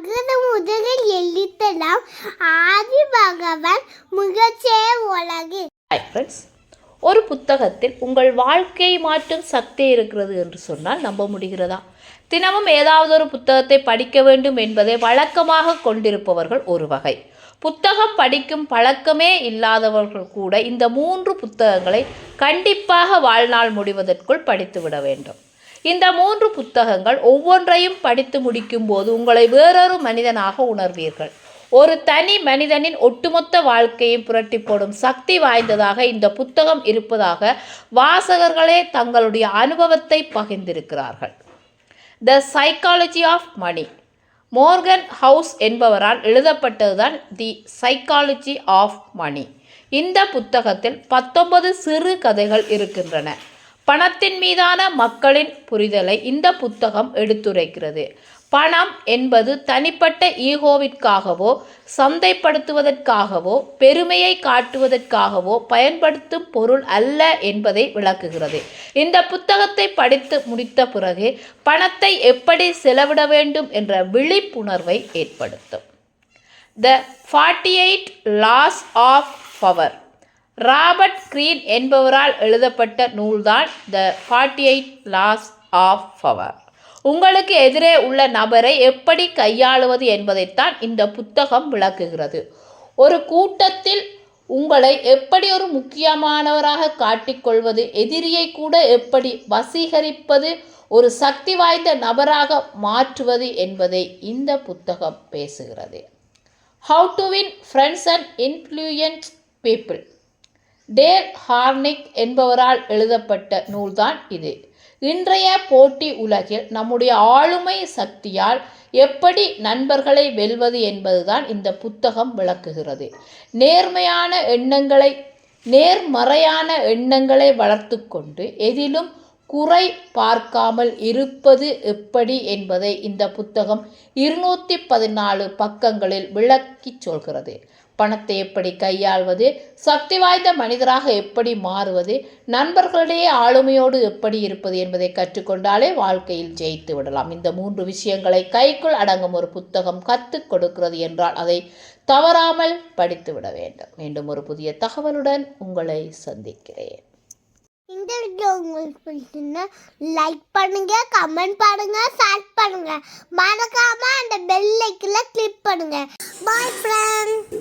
அகர முதலில் எழுத்தலாம். ஆதி பகவான் முகச்சே உலகு. ஃப்ரெண்ட்ஸ் ஒரு புத்தகத்தில் உங்கள் வாழ்க்கையை மாற்றும் சக்தி இருக்கிறது என்று சொன்னால் நம்ப முடிகிறதா? தினமும் ஏதாவது ஒரு புத்தகத்தை படிக்க வேண்டும் என்பதை வழக்கமாக கொண்டிருப்பவர்கள் ஒரு வகை. புத்தகம் படிக்கும் பழக்கமே இல்லாதவர்கள் கூட இந்த மூன்று புத்தகங்களை கண்டிப்பாக வாழ்நாள் முடிவதற்குள் படித்துவிட வேண்டும். இந்த மூன்று புத்தகங்கள் ஒவ்வொன்றையும் படித்து முடிக்கும்போது உங்களை வேறொரு மனிதனாக உணர்வீர்கள். ஒரு தனி மனிதனின் ஒட்டுமொத்த வாழ்க்கையை புரட்டி போடும் சக்தி வாய்ந்ததாக இந்த புத்தகம் இருப்பதாக வாசகர்களே தங்களுடைய அனுபவத்தை பகிர்ந்திருக்கிறார்கள். The psychology of money Morgan Housel என்பவரால் எழுதப்பட்டதுதான் தி சைக்காலஜி ஆஃப் மணி இந்த புத்தகத்தில் பத்தொன்பது சிறு கதைகள் இருக்கின்றன. பணத்தின் மீதான மக்களின் புரிதலை இந்த புத்தகம் எடுத்துரைக்கிறது. பணம் என்பது தனிப்பட்ட ஈகோவிற்காகவோ சந்தைப்படுத்துவதற்காகவோ பெருமையை காட்டுவதற்காகவோ பயன்படுத்தும் பொருள் அல்ல என்பதை விளக்குகிறது. இந்த புத்தகத்தை படித்து முடித்த பிறகு பணத்தை எப்படி செலவிட வேண்டும் என்ற விழிப்புணர்வை ஏற்படுத்தும். The forty eight laws of power Robert Greene என்பவரால் எழுதப்பட்ட நூல்தான் the forty eight laws of power. உங்களுக்கு எதிரே உள்ள நபரை எப்படி கையாளுவது என்பதைத்தான் இந்த புத்தகம் விளக்குகிறது. ஒரு கூட்டத்தில் உங்களை எப்படி ஒரு முக்கியமானவராக காட்டிக்கொள்வது எதிரியை கூட எப்படி வசீகரிப்பது ஒரு சக்தி வாய்ந்த நபராக மாற்றுவது என்பதை இந்த புத்தகம் பேசுகிறது. How to win friends and influence people Dale Carnegie என்பவரால் எழுதப்பட்ட நூல்தான் இது. இன்றைய போட்டி உலகில் நம்முடைய ஆளுமை சக்தியால் எப்படி நண்பர்களை வெல்வது என்பதுதான் இந்த புத்தகம் விளக்குகிறது. நேர்மையான எண்ணங்களை நேர்மறையான எண்ணங்களை வளர்த்து கொண்டு எதிலும் குறை பார்க்காமல் இருப்பது எப்படி என்பதை இந்த புத்தகம் இருநூற்றி பதினாலு பக்கங்களில் விளக்கி சொல்கிறது. பணத்தை எப்படி கையாள்வது சக்தி வாய்ந்த மனிதராக எப்படி மாறுவது நண்பர்களிடையே ஆளுமையோடு எப்படி இருப்பது என்பதை கற்றுக்கொண்டாலே வாழ்க்கையில் ஜெயித்து விடலாம். இந்த மூன்று விஷயங்களை கைக்குள் அடங்கும் ஒரு புத்தகம் கற்றுக் கொடுக்கிறது என்றால் அதை தவறாமல் படித்து விட வேண்டும். மீண்டும் ஒரு புதிய தகவலுடன் உங்களை சந்திக்கிறேன். இந்த வீடியோ உங்களுக்கு பிடிச்சிருந்தா லைக் பண்ணுங்க கமெண்ட் பண்ணுங்க ஷேர் பண்ணுங்க. மறக்காம அந்த பெல் ஐக்கில் கிளிக் பண்ணுங்க. பாய் ஃப்ரெண்ட்